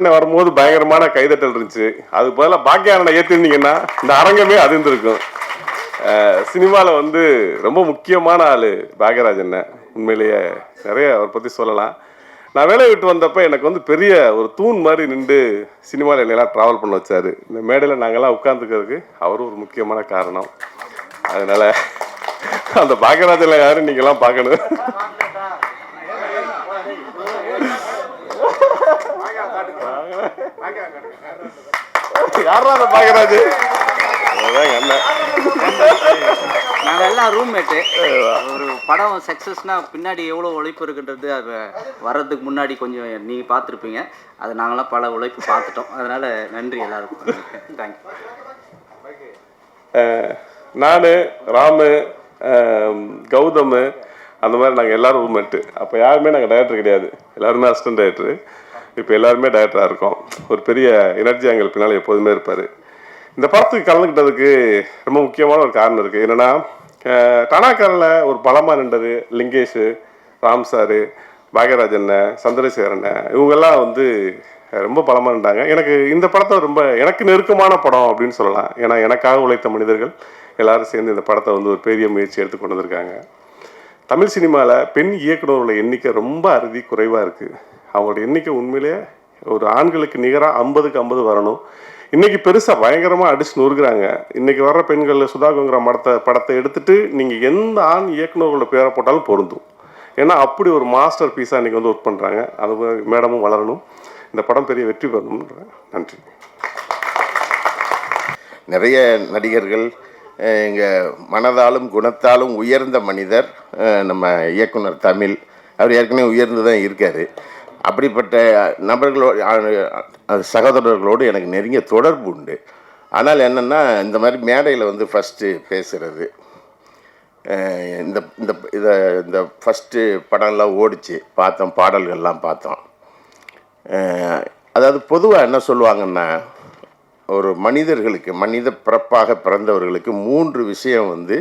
அண்ணன் வரும்போது பயங்கரமான கைதட்டல் இருந்துச்சு. அது பதிலாக பாக்கியாரனை ஏற்றிருந்தீங்கன்னா இந்த அரங்கமே அது இருந்திருக்கும் சினிமாவில் வந்து ரொம்ப முக்கியமான ஆள் பாக்யராஜ் அண்ணன். உண்மையிலேயே நிறைய அவரை பற்றி சொல்லலாம். நான் வேலையை விட்டு வந்தப்போ எனக்கு வந்து பெரிய ஒரு தூண் மாதிரி நின்று சினிமாவில் என்னெல்லாம் ட்ராவல் பண்ண வச்சார். இந்த மேடையில் நாங்கள்லாம் உட்காந்துக்கிறதுக்கு அவரும் ஒரு முக்கியமான காரணம். அதனால் அந்த பாக்யராஜனில் யாரும் நீங்கள்லாம் பார்க்கணும். யாரா அண்ணன் நாங்கள் எல்லாம் ரூம்மேட்டு ஒரு படம் சக்ஸஸ்னா பின்னாடி எவ்வளோ உழைப்பு இருக்குன்றது அது வர்றதுக்கு முன்னாடி கொஞ்சம் நீங்கள் பார்த்துருப்பீங்க. அது நாங்களாம் பல உழைப்பு பார்த்துட்டோம். அதனால் நன்றி எல்லாருக்கும். தேங்க்யூ நான் ராமு கௌதம் அந்த மாதிரி நாங்கள் எல்லாரும் ரூம்மேட்டு அப்போ யாருமே நாங்கள் டைரக்டர் கிடையாது. எல்லாருமே அசிஸ்டன்ட் டைரக்டர் இப்போ எல்லாருமே டைரக்டராக இருக்கோம். ஒரு பெரிய எனர்ஜி எங்கள் பின்னால் எப்போதுமே இருப்பார். இந்த படத்துக்கு கலந்துக்கிட்டதுக்கு ரொம்ப முக்கியமான ஒரு காரணம் இருக்குது என்னென்னா டனாக்காரில் ஒரு பலமாக நின்றது லிங்கேஷ் ராம் சாரு பாக்யராஜன் சந்திரசேகரன் இவங்கெல்லாம் வந்து ரொம்ப பலமாக நின்றாங்க. எனக்கு இந்த படத்தை ரொம்ப எனக்கு நெருக்கமான படம் அப்படின்னு சொல்லலாம். ஏன்னா எனக்காக உழைத்த மனிதர்கள் எல்லாரும் சேர்ந்து இந்த படத்தை வந்து ஒரு பெரிய முயற்சி எடுத்து கொண்டு வந்திருக்காங்க. தமிழ் சினிமாவில் பெண் இயக்குனர்களோட எண்ணிக்கை ரொம்ப அறுதி குறைவாக இருக்குது அவங்களோட எண்ணிக்கை உண்மையிலேயே ஒரு ஆண்களுக்கு நிகராக ஐம்பதுக்கு ஐம்பது வரணும். இன்றைக்கி பெருசாக பயங்கரமாக அடிச்சு நொறுக்குறாங்க. இன்றைக்கி வர்ற பெண்கள் சுதாகங்கிற மடத்தை படத்தை எடுத்துகிட்டு நீங்கள் எந்த ஆண் இயக்குனர்களோட பேரை போட்டாலும் பொருந்தும். ஏன்னா அப்படி ஒரு மாஸ்டர் பீஸாக இன்றைக்கி வந்து ஒர்க் பண்ணுறாங்க அது மேடமும் வளரணும். இந்த படம் பெரிய வெற்றி பெறணும்ன்றேன் நன்றி. நிறைய நடிகர்கள் எங்கள் மனதாலும் குணத்தாலும் உயர்ந்த மனிதர் நம்ம இயக்குனர் தமிழ். அவர் ஏற்கனவே உயர்ந்து தான் இருக்கார். அப்படிப்பட்ட நபர்களோடு சகோதரர்களோடு எனக்கு நெருங்கிய தொடர்பு உண்டு. ஆனால் என்னென்னா இந்த மாதிரி மேடையில் வந்து ஃபஸ்ட்டு பேசுகிறது இந்த இந்த இதை இந்த ஃபஸ்ட்டு படம்லாம் ஓடிச்சு. பார்த்தோம் பாடல்கள்லாம் பார்த்தோம். அதாவது பொதுவாக என்ன சொல்லுவாங்கன்னா ஒரு மனிதர்களுக்கு மனித பிறப்பாக பிறந்தவர்களுக்கு மூன்று விஷயம் வந்து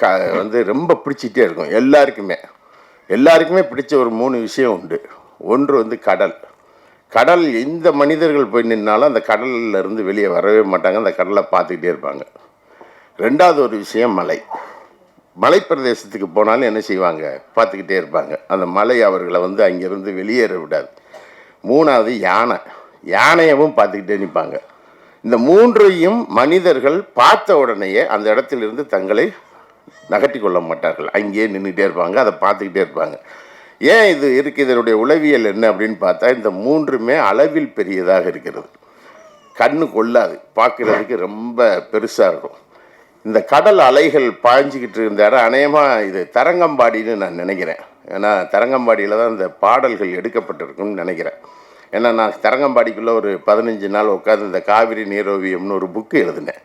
க வந்து ரொம்ப பிடிச்சிட்டே இருக்கும். எல்லாருக்குமே. எல்லாருக்குமே பிடிச்ச ஒரு மூணு விஷயம் உண்டு. ஒன்று வந்து கடல். கடல் எந்த மனிதர்கள் போய் நின்னாலும் அந்த கடல்ல இருந்து வெளியே வரவே மாட்டாங்க அந்த கடலை பார்த்துக்கிட்டே இருப்பாங்க. ரெண்டாவது ஒரு விஷயம் மலை. மலைப்பிரதேசத்துக்கு போனாலும் என்ன செய்வாங்க? பார்த்துக்கிட்டே இருப்பாங்க. அந்த மலை அவர்களை வந்து அங்கேருந்து வெளியேற விடாது. மூணாவது யானை. யானையவும் பார்த்துக்கிட்டே நிற்பாங்க. இந்த மூன்றையும் மனிதர்கள் பார்த்த உடனேயே அந்த இடத்திலிருந்து தங்களை நகட்டி கொள்ள மாட்டார்கள். அங்கேயே நின்றுக்கிட்டே இருப்பாங்க அதை பார்த்துக்கிட்டே இருப்பாங்க. ஏன் இது இருக்கு? இதனுடைய உளவியல் என்ன அப்படின்னு பார்த்தா இந்த மூன்றுமே அளவில் பெரியதாக இருக்கிறது. கண்ணு கொள்ளாது. பார்க்குறதுக்கு ரொம்ப பெருசாக இருக்கும். இந்த கடல் அலைகள் பாய்ஞ்சிக்கிட்டு இருந்த இடம் அநேகமாக இது தரங்கம்பாடின்னு நான் நினைக்கிறேன். ஏன்னா தரங்கம்பாடியில் தான் இந்த பாடல்கள் எடுக்கப்பட்டிருக்குன்னு நினைக்கிறேன். ஏன்னா நான் தரங்கம்பாடிக்குள்ளே ஒரு பதினஞ்சு நாள் உட்காந்து இந்த காவிரி நீரோவியம்னு ஒரு புக்கு எழுதினேன்.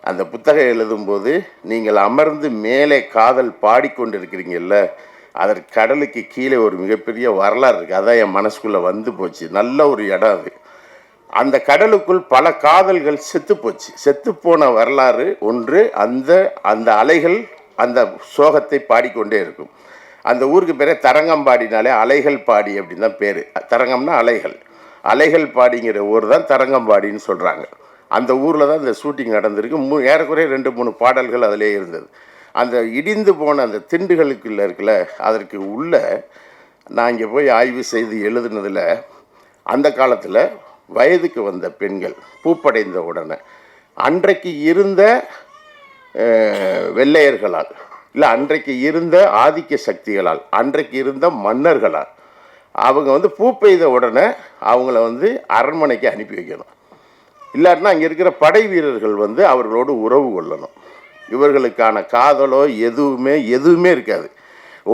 அந்த புத்தகம் எழுதும்போது நீங்கள் அமர்ந்து மேலே காதல் பாடிக்கொண்டு இருக்கிறீங்கல்ல அதற்கு கடலுக்கு கீழே ஒரு மிகப்பெரிய வரலாறு இருக்குது அதான் என் மனசுக்குள்ளே வந்து போச்சு. நல்ல ஒரு இடம் அது. அந்த கடலுக்குள் பல காதல்கள் செத்து போச்சு. செத்து போன வரலாறு ஒன்று அந்த அந்த அலைகள் அந்த சோகத்தை பாடிக்கொண்டே இருக்கும். அந்த ஊருக்கு பேரே தரங்கம்பாடினாலே அலைகள் பாடி அப்படின்னு தான் பேர். தரங்கம்னா அலைகள். அலைகள் பாடிங்கிற ஊர் தான் தரங்கம்பாடின்னு சொல்கிறாங்க அந்த ஊரில் தான் இந்த ஷூட்டிங் நடந்திருக்கு. மூ ஏறக்குறைய ரெண்டு மூணு பாடல்கள் அதிலே இருந்தது. அந்த இடிந்து போன அந்த திண்டுகளுக்குள்ள இருக்குல்ல அதற்கு உள்ள நான் இங்கே போய் ஆய்வு செய்து எழுதுனதில் அந்த காலத்தில் வயதுக்கு வந்த பெண்கள் பூப்படைந்த உடனே அன்றைக்கு இருந்த வெள்ளையர்களால் இல்லை அன்றைக்கு இருந்த ஆதிக்க சக்திகளால் அன்றைக்கு இருந்த மன்னர்களால் அவங்க வந்து பூ பெய்த உடனே அவங்கள வந்து அரண்மனைக்கு அனுப்பி வைக்கணும். இல்லாட்டினா அங்கே இருக்கிற படை வீரர்கள் வந்து அவர்களோடு உறவு கொள்ளணும். இவர்களுக்கான காதலோ எதுவுமே எதுவுமே இருக்காது.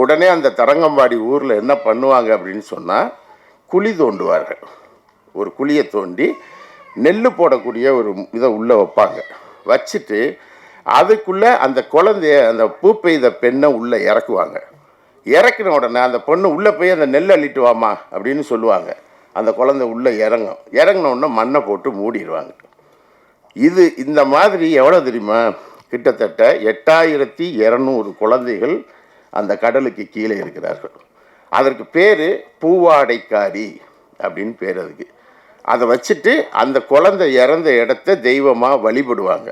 உடனே அந்த தரங்கம்பாடி ஊரில் என்ன பண்ணுவாங்க அப்படின்னு சொன்னால் குழி தோண்டுவார்கள். ஒரு குழியை தோண்டி நெல் போடக்கூடிய ஒரு இதை உள்ளே வைப்பாங்க. வச்சுட்டு அதுக்குள்ளே அந்த குழந்தைய அந்த பூ பெய்த பெண்ணை உள்ளே இறக்குவாங்க. இறக்கின உடனே அந்த பொண்ணு உள்ளே போய் அந்த நெல் அள்ளிட்டு வாமா அப்படின்னு சொல்லுவாங்க. அந்த குழந்தை உள்ளே இறங்கும். இறங்கின உடனே மண்ணை போட்டு மூடிடுவாங்க. இது இந்த மாதிரி எவ்வளோ தெரியுமா? கிட்டத்தட்ட எட்டாயிரத்தி இரநூறு குழந்தைகள் அந்த கடலுக்கு கீழே இருக்கிறார்கள். அதற்கு பேர் பூவாடைக்காரி அப்படின்னு பேர் அதுக்கு. அதை வச்சுட்டு அந்த குழந்தை இறந்த இடத்த தெய்வமாக வழிபடுவாங்க.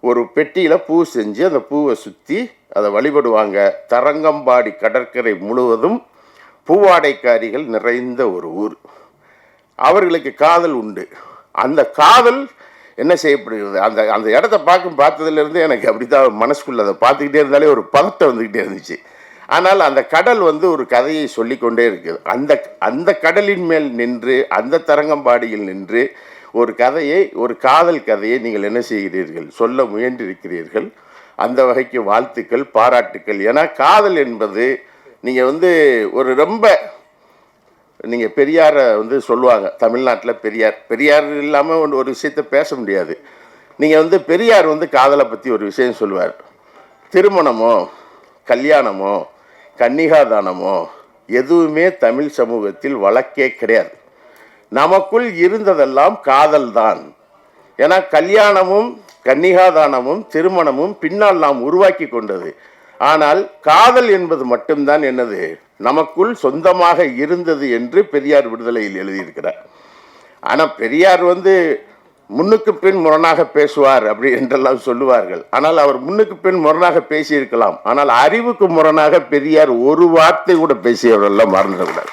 ஒரு பெட்டியில் பூ செஞ்சு அந்த பூவை சுற்றி அதை வழிபடுவாங்க. தரங்கம்பாடி கடற்கரை முழுவதும் பூவாடைக்காரிகள் நிறைந்த ஒரு ஊர். அவர்களுக்கு காதல் உண்டு. அந்த காதல் என்ன செய்யப்படுகிறது? அந்த அந்த இடத்த பார்க்கும் பார்த்ததுலேருந்து எனக்கு அப்படி தான் மனசுக்குள்ள அதை பார்த்துக்கிட்டே இருந்தாலே ஒரு பதட்டம் வந்துக்கிட்டே இருந்துச்சு. ஆனால் அந்த கடல் வந்து ஒரு கதையை சொல்லிக்கொண்டே இருக்குது. அந்த அந்த கடலின் மேல் நின்று அந்த தரங்கம்பாடியில் நின்று ஒரு கதையை ஒரு காதல் கதையை நீங்கள் என்ன செய்கிறீர்கள்? சொல்ல முயன்றிருக்கிறீர்கள். அந்த வகைக்கு வாழ்த்துக்கள் பாராட்டுக்கள். ஏன்னா காதல் என்பது நீங்கள் வந்து ஒரு ரொம்ப நீங்கள் பெரியாரை வந்து சொல்லுவாங்க தமிழ்நாட்டில் பெரியார். பெரியார் இல்லாமல் ஒன்று ஒரு விஷயத்த பேச முடியாது. நீங்கள் வந்து பெரியார் வந்து காதலை பற்றி ஒரு விஷயம் சொல்லுவார். திருமணமோ கல்யாணமோ கன்னிகாதானமோ எதுவுமே தமிழ் சமூகத்தில் வழக்கே கிடையாது. நமக்குள் இருந்ததெல்லாம் காதல் தான். ஏன்னா கல்யாணமும் கன்னிகாதானமும் திருமணமும் பின்னால் நாம் உருவாக்கி கொண்டது. ஆனால் காதல் என்பது மட்டும்தான் என்னது? நமக்குள் சொந்தமாக இருந்தது என்று பெரியார் விடுதலையில் எழுதியிருக்கிறார். ஆனால் பெரியார் வந்து முன்னுக்கு பின் முரணாக பேசுவார் அப்படி என்றெல்லாம் சொல்லுவார்கள். ஆனால் அவர் முன்னுக்கு பின் முரணாக பேசியிருக்கலாம். ஆனால் அறிவுக்கு முரணாக பெரியார் ஒரு வார்த்தை கூட பேசியவரெல்லாம் மறந்துடக்கூடாது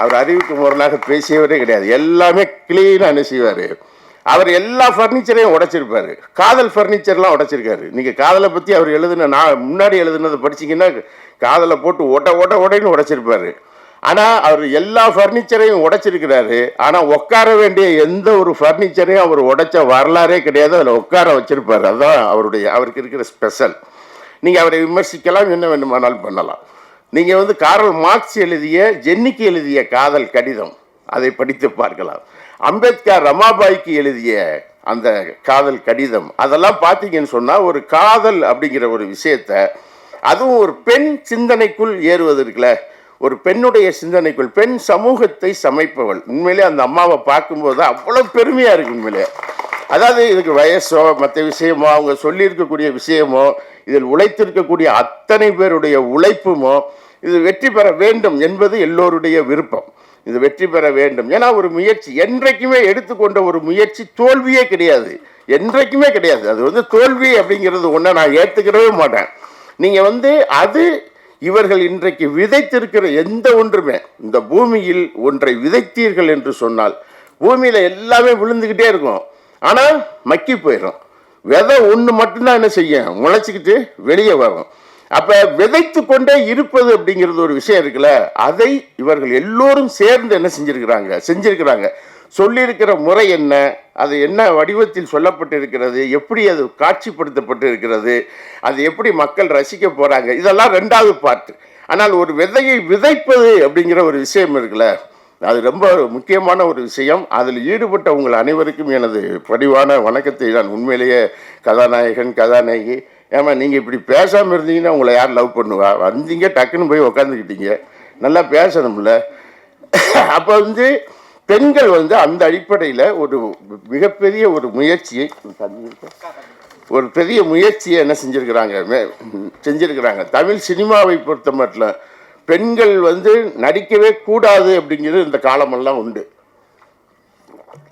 அவர் அறிவுக்கு முரணாக பேசியவரே கிடையாது. எல்லாமே கிளீனாக என்ன செய்வார்? அவர் எல்லா ஃபர்னிச்சரையும் உடைச்சிருப்பாரு. காதல் ஃபர்னிச்சர்லாம் உடைச்சிருக்காரு. நீங்கள் காதலை பற்றி அவர் எழுதுன நான் முன்னாடி எழுதுனதை படிச்சிங்கன்னா காதலை போட்டு ஒட்ட ஒட்ட ஒடைன்னு உடைச்சிருப்பாரு. ஆனால் அவர் எல்லா ஃபர்னிச்சரையும் உடைச்சிருக்கிறாரு. ஆனால் உட்கார வேண்டிய எந்த ஒரு ஃபர்னிச்சரையும் அவர் உடைச்ச வரலாறே கிடையாது. அதில் உட்கார வச்சிருப்பார். அதுதான் அவருடைய அவருக்கு இருக்கிற ஸ்பெஷல் நீங்கள் அவரை விமர்சிக்கலாம் என்ன வேண்டுமானாலும் பண்ணலாம். நீங்கள் வந்து காரல் மார்க்ஸ் எழுதிய ஜென்னிக்கு எழுதிய காதல் கடிதம் அதை படித்து பார்க்கலாம். அம்பேத்கர் ரமாபாய்க்கு எழுதிய அந்த காதல் கடிதம் அதெல்லாம் பார்த்தீங்கன்னு சொன்னால் ஒரு காதல் அப்படிங்கிற ஒரு விஷயத்தை அதுவும் ஒரு பெண் சிந்தனைக்குள் ஏறுவது இருக்குல்ல? ஒரு பெண்ணுடைய சிந்தனைக்குள் பெண் சமூகத்தை சமைப்பவள். உண்மையிலே அந்த அம்மாவை பார்க்கும்போது அவ்வளோ பெருமையாக இருக்கு உண்மையிலே. அதாவது இதுக்கு வயசோ மற்ற விஷயமோ அவங்க சொல்லியிருக்கக்கூடிய விஷயமோ இதில் உழைத்திருக்கக்கூடிய அத்தனை பேருடைய உழைப்புமோ இது வெற்றி பெற வேண்டும் என்பது எல்லோருடைய விருப்பம். இது வெற்றி பெற வேண்டும். ஏன்னா ஒரு முயற்சி என்றைக்குமே எடுத்துக்கொண்ட ஒரு முயற்சி தோல்வியே கிடையாது. என்றைக்குமே கிடையாது. அது வந்து தோல்வி அப்படிங்கிறது ஒன்றை நான் ஏற்றுக்கிடவே மாட்டேன். நீங்கள் வந்து அது இவர்கள் இன்றைக்கு விதைத்திருக்கிற எந்த ஒன்றுமே இந்த பூமியில் ஒன்றை விதைத்தீர்கள் என்று சொன்னால் பூமியில் எல்லாமே விழுந்துக்கிட்டே இருக்கும். ஆனால் மக்கி போயிடும் விதை ஒன்று மட்டும்தான் என்ன செய்யும்? முளைச்சிக்கிட்டு வெளியே வரும். அப்போ விதைத்து கொண்டே இருப்பது அப்படிங்கிறது ஒரு விஷயம் இருக்குல்ல? அதை இவர்கள் எல்லோரும் சேர்ந்து என்ன செஞ்சுருக்கிறாங்க? செஞ்சிருக்கிறாங்க. சொல்லியிருக்கிற முறை என்ன? அது என்ன வடிவத்தில் சொல்லப்பட்டிருக்கிறது? எப்படி அது காட்சிப்படுத்தப்பட்டு இருக்கிறது அது எப்படி மக்கள் ரசிக்க போகிறாங்க இதெல்லாம் ரெண்டாவது பார்ட் ஆனால் ஒரு விதையை விதைப்பது அப்படிங்கிற ஒரு விஷயம் இருக்குல்ல? அது ரொம்ப முக்கியமான ஒரு விஷயம். அதில் ஈடுபட்ட உங்கள் அனைவருக்கும் எனது பரிவான வணக்கத்தை. நான் உண்மையிலேயே கதாநாயகன் கதாநாயகி. ஏமா நீங்கள் இப்படி பேசாமல் இருந்தீங்கன்னா உங்களை யார் லவ் பண்ணுவா? வந்தீங்க டக்குன்னு போய் உக்காந்துக்கிட்டீங்க. நல்லா பேசணும்ல. அப்போ வந்து பெண்கள் வந்து அந்த அடிப்படையில் ஒரு மிகப்பெரிய ஒரு முயற்சியை ஒரு பெரிய முயற்சியை என்ன செஞ்சுருக்கிறாங்க? செஞ்சுருக்கிறாங்க. தமிழ் சினிமாவை பொறுத்த மட்டும் பெண்கள் வந்து நடிக்கவே கூடாது அப்படிங்கிறது இந்த காலமெல்லாம் உண்டு.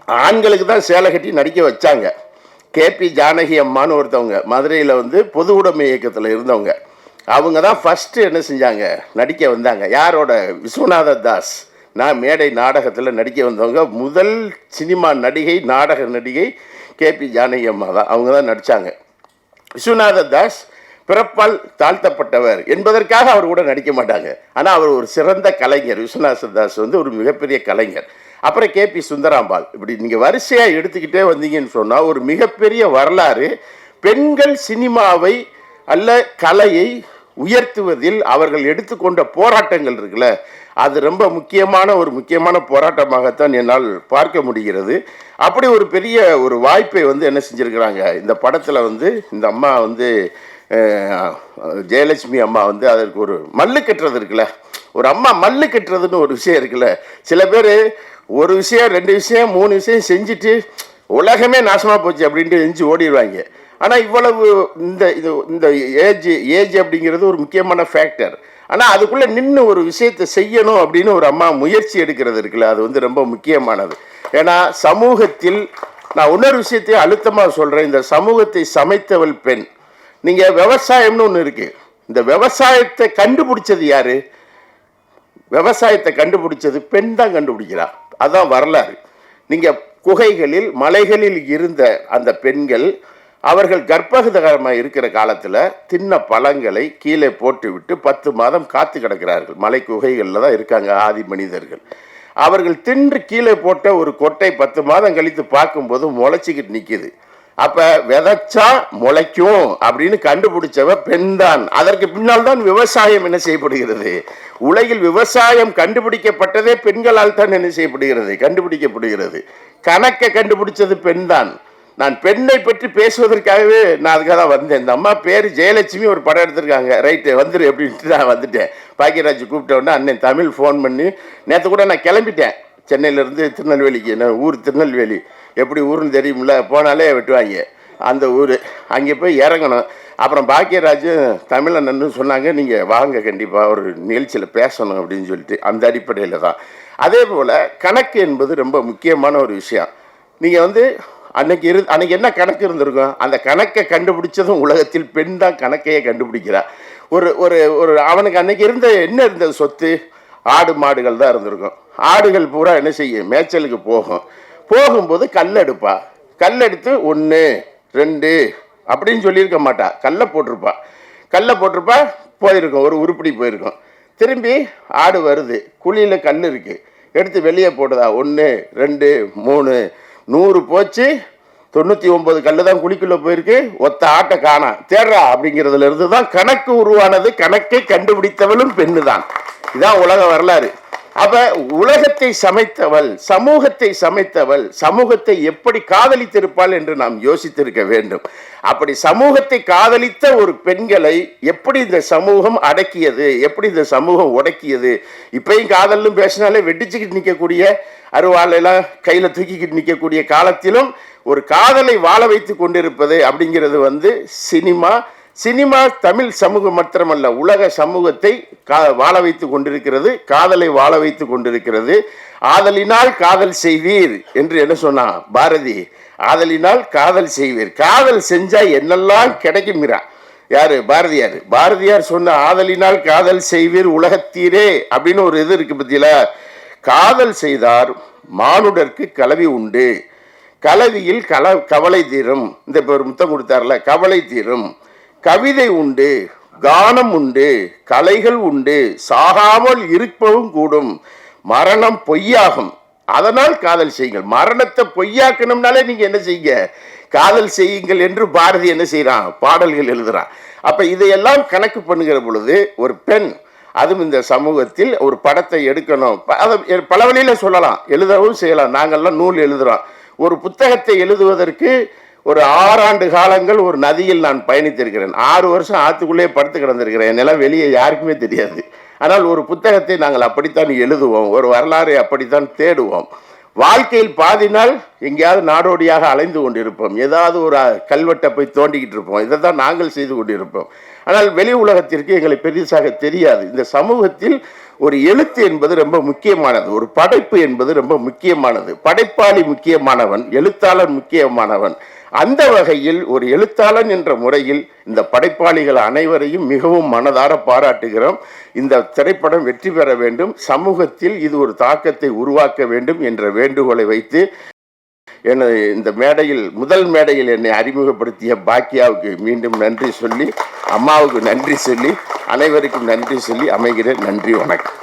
ஆண்களுக்கு தான் சேலை கட்டி நடிக்க வச்சாங்க. கேபி ஜானகி அம்மான்னு ஒருத்தவங்க மதுரையில் வந்து பொது உடைமை இயக்கத்தில் இருந்தவங்க. அவங்க தான் ஃபஸ்ட்டு என்ன செஞ்சாங்க? நடிக்க வந்தாங்க. யாரோட? விஸ்வநாத தாஸ். நான் மேடை நாடகத்தில் நடிக்க வந்தவங்க முதல் சினிமா நடிகை நாடக நடிகை கேபி ஜானகி அம்மா தான். அவங்க தான் நடித்தாங்க விஸ்வநாத தாஸ் பிறப்பால் தாழ்த்தப்பட்டவர் என்பதற்காக அவர் கூட நடிக்க மாட்டாங்க. ஆனால் அவர் ஒரு சிறந்த கலைஞர். விஸ்வநாத தாஸ் வந்து ஒரு மிகப்பெரிய கலைஞர். அப்புறம் கேபி சுந்தராம்பாள். இப்படி நீங்கள் வரிசையாக எடுத்துக்கிட்டே வந்தீங்கன்னு சொன்னால் ஒரு மிகப்பெரிய வரலாறு பெண்கள் சினிமாவை அல்ல கலையை உயர்த்துவதில் அவர்கள் எடுத்துக்கொண்ட போராட்டங்கள் இருக்குல்ல அது ரொம்ப முக்கியமான ஒரு முக்கியமான போராட்டமாகத்தான் என்னால் பார்க்க முடிகிறது. அப்படி ஒரு பெரிய ஒரு வாய்ப்பை வந்து என்ன செஞ்சுருக்கிறாங்க? இந்த படத்தில் வந்து இந்த அம்மா வந்து ஜெயலட்சுமி அம்மா வந்து அதற்கு ஒரு மல்லு கட்டுறது இருக்குல்ல ஒரு அம்மா மல்லு கட்டுறதுன்னு ஒரு விஷயம் இருக்குல்ல. சில பேர் ஒரு விஷயம் ரெண்டு விஷயம் மூணு விஷயம் செஞ்சுட்டு உலகமே நாசமாக போச்சு அப்படின்ட்டு எஞ்சி ஓடிடுவாங்க ஆனால் இவ்வளவு இந்த இது இந்த ஏஜ் ஏஜ் அப்படிங்கிறது ஒரு முக்கியமான ஃபேக்டர் ஆனால் அதுக்குள்ளே நின்று ஒரு விஷயத்தை செய்யணும் அப்படின்னு ஒரு அம்மா முயற்சி எடுக்கிறது இருக்குல்ல அது வந்து ரொம்ப முக்கியமானது. ஏன்னா சமூகத்தில் நான் இன்னொரு விஷயத்தையும் அழுத்தமாக சொல்கிறேன் இந்த சமூகத்தை சமைத்தவள் பெண். நீங்கள் விவசாயம்னு ஒன்று இருக்குது இந்த விவசாயத்தை கண்டுபிடிச்சது யார்? விவசாயத்தை கண்டுபிடிச்சது பெண் தான் கண்டுபிடிக்கிறா. அதான் வரலாறு. நீங்கள் குகைகளில் மலைகளில் இருந்த அந்த பெண்கள் அவர்கள் கர்ப்பகதகரமாக இருக்கிற காலத்தில் தின்ன பழங்களை கீழே போட்டுவிட்டு பத்து மாதம் காத்து கிடக்கிறார்கள். மலை குகைகளில் தான் இருக்காங்க ஆதி மனிதர்கள். அவர்கள் தின்று கீழே போட்ட ஒரு கொட்டை பத்து மாதம் கழித்து பார்க்கும்போது முளைச்சிக்கிட்டு நிற்கிது அப்போ விதைச்சா முளைக்கும் அப்படின்னு கண்டுபிடிச்சவ பெண்தான் அதற்கு பின்னால் தான் விவசாயம் என்ன செய்யப்படுகிறது? உலகில் விவசாயம் கண்டுபிடிக்கப்பட்டதே பெண்களால் தான் என்ன செய்யப்படுகிறது? கண்டுபிடிக்கப்படுகிறது. கணக்கை கண்டுபிடிச்சது பெண்தான் நான் பெண்ணை பற்றி பேசுவதற்காகவே நான் அதுக்காக தான் வந்தேன். இந்த அம்மா பேர் ஜெயலட்சுமி ஒரு படம் எடுத்திருக்காங்க. ரைட்டு வந்துரு அப்படின்ட்டு நான் வந்துட்டேன். பாக்கியராஜ் கூப்பிட்ட உடனே அண்ணன் தமிழ் ஃபோன் பண்ணி நேற்று கூட நான் கிளம்பிட்டேன். சென்னையிலேருந்து திருநெல்வேலிக்கு என்ன ஊர் திருநெல்வேலி. எப்படி ஊர்னு தெரியுமில்ல போனாலே வெட்டுவாங்க. அந்த ஊர். அங்கே போய் இறங்கணும். அப்புறம் பாக்கியராஜ் தமிழன்னு சொன்னாங்க. நீங்கள் வாங்க கண்டிப்பாக ஒரு நிகழ்ச்சியில் பேசணும் அப்படின்னு சொல்லிட்டு அந்த அடிப்படையில் தான். அதே போல் கணக்கு என்பது ரொம்ப முக்கியமான ஒரு விஷயம். நீங்கள் வந்து அன்னைக்கு இரு அன்னைக்கு என்ன கணக்கு இருந்திருக்கும்? அந்த கணக்கை கண்டுபிடிச்சதும் உலகத்தில் பெண் தான் கணக்கையே கண்டுபிடிக்கிறார் ஒரு ஒரு ஒரு அவனுக்கு அன்னைக்கு இருந்த என்ன இருந்தது சொத்து? ஆடு மாடுகள் தான் இருந்திருக்கும். ஆடுகள் பூரா என்ன செய்யும்? மேய்ச்சலுக்கு போகும். போகும்போது கல் எடுப்பா. கல் எடுத்து ஒன்று ரெண்டு அப்படின்னு சொல்லியிருக்க மாட்டா. கல்லை போட்டிருப்பா. கல்லை போட்டிருப்பா போயிருக்கும். ஒரு உருப்படி போயிருக்கும். திரும்பி ஆடு வருது. குழியில் கல் இருக்குது எடுத்து வெளியே போடுதா? ஒன்று ரெண்டு மூணு. நூறு போச்சு தொண்ணூற்றி ஒம்பது கல்லு தான் குழிக்குள்ளே போயிருக்கு ஒத்த ஆட்டை காணா. தேடுறா அப்படிங்கிறதுல இருந்து தான் கணக்கு உருவானது கணக்கை கண்டுபிடித்தவளும் பெண்ணு தான் இதான் உலக வரலாறு. அவ உலகத்தை சமைத்தவள் சமூகத்தை சமைத்தவள் சமூகத்தை எப்படி காதலித்திருப்பாள் என்று நாம் யோசித்திருக்க வேண்டும். அப்படி சமூகத்தை காதலித்த ஒரு பெண்களை எப்படி இந்த சமூகம் அடக்கியது எப்படி இந்த சமூகம் உடக்கியது? இப்பயும் காதல்னு பேசினாலே வெட்டிச்சுக்கிட்டு நிற்கக்கூடிய அருவாளெல்லாம் கையில் தூக்கிக்கிட்டு நிற்கக்கூடிய காலத்திலும் ஒரு காதலை வாழ வைத்து கொண்டிருப்பது அப்படிங்கிறது வந்து சினிமா சினிமா தமிழ் சமூகம் மாத்திரமல்ல உலக சமூகத்தை கா வாழ வைத்து கொண்டிருக்கிறது காதலை வாழ வைத்து கொண்டிருக்கிறது. ஆதலினால் காதல் செய்வீர் என்று என்ன சொன்னா பாரதி ஆதலினால் காதல் செய்வீர். காதல் செஞ்சா என்னெல்லாம் கிடைக்குங்கிறா யாரு? பாரதியார். பாரதியார் சொன்ன ஆதலினால் காதல் செய்வீர் உலகத்தீரே அப்படின்னு ஒரு இது இருக்கு பத்தியில. காதல் செய்தார் மானுடர்க்கு கலவி உண்டு. கலவியில் கல கவலை தீரும். இந்த இப்போ ஒரு முத்தம் கொடுத்தார்ல கவலை தீரும். கவிதை உண்டு கானம் உண்டு கலைகள் உண்டு சாகாமல் இருப்பவும் கூடும். மரணம் பொய்யாகும். அதனால் காதல் செய்யுங்கள். மரணத்தை பொய்யாக்கணும்னாலே நீங்க என்ன செய்யுங்க? காதல் செய்யுங்கள் என்று பாரதி என்ன செய்கிறான் பாடல்கள் எழுதுறான். அப்ப இதையெல்லாம் கணக்கு பண்ணுகிற பொழுது ஒரு பெண் அதுவும் இந்த சமூகத்தில் ஒரு படத்தை எடுக்கணும். அதை எ- பல வழியில சொல்லலாம். எழுதவும் செய்யலாம். நாங்கள்லாம் நூல் எழுதுறோம். ஒரு புத்தகத்தை எழுதுவதற்கு ஒரு ஆறாண்டு காலங்கள் ஒரு நதியில் நான் பயணித்திருக்கிறேன். ஆறு வருஷம் ஆற்றுக்குள்ளேயே படுத்து கிடந்திருக்கிறேன். என் நிலம் வெளியே யாருக்குமே தெரியாது. ஆனால் ஒரு புத்தகத்தை நாங்கள் அப்படித்தான் எழுதுவோம். ஒரு வரலாறை அப்படித்தான் தேடுவோம். வாழ்க்கையில் பாதி நாள் எங்கேயாவது நாடோடியாக அலைந்து கொண்டிருப்போம். ஏதாவது ஒரு கல்வெட்டை போய் தோண்டிக்கிட்டு இருப்போம். இதை தான் நாங்கள் செய்து கொண்டிருப்போம். ஆனால் வெளி உலகத்திற்கு எங்களை பெரிசாக தெரியாது. இந்த சமூகத்தில் ஒரு எழுத்து என்பது ரொம்ப முக்கியமானது. ஒரு படைப்பு என்பது ரொம்ப முக்கியமானது. படைப்பாளி முக்கியமானவன் எழுத்தாளர் முக்கியமானவன். அந்த வகையில் ஒரு எழுத்தாளன் என்ற முறையில் இந்த படைப்பாளிகள் அனைவரையும் மிகவும் மனதார பாராட்டுகிறோம். இந்த திரைப்படம் வெற்றி பெற வேண்டும். சமூகத்தில் இது ஒரு தாக்கத்தை உருவாக்க வேண்டும் என்ற வேண்டுகோளை வைத்து எனது இந்த மேடையில் முதல் மேடையில் என்னை அறிமுகப்படுத்திய பாக்கியாவுக்கு மீண்டும் நன்றி சொல்லி அம்மாவுக்கு நன்றி சொல்லி அனைவருக்கும் நன்றி சொல்லி அமைகிறேன். நன்றி வணக்கம்.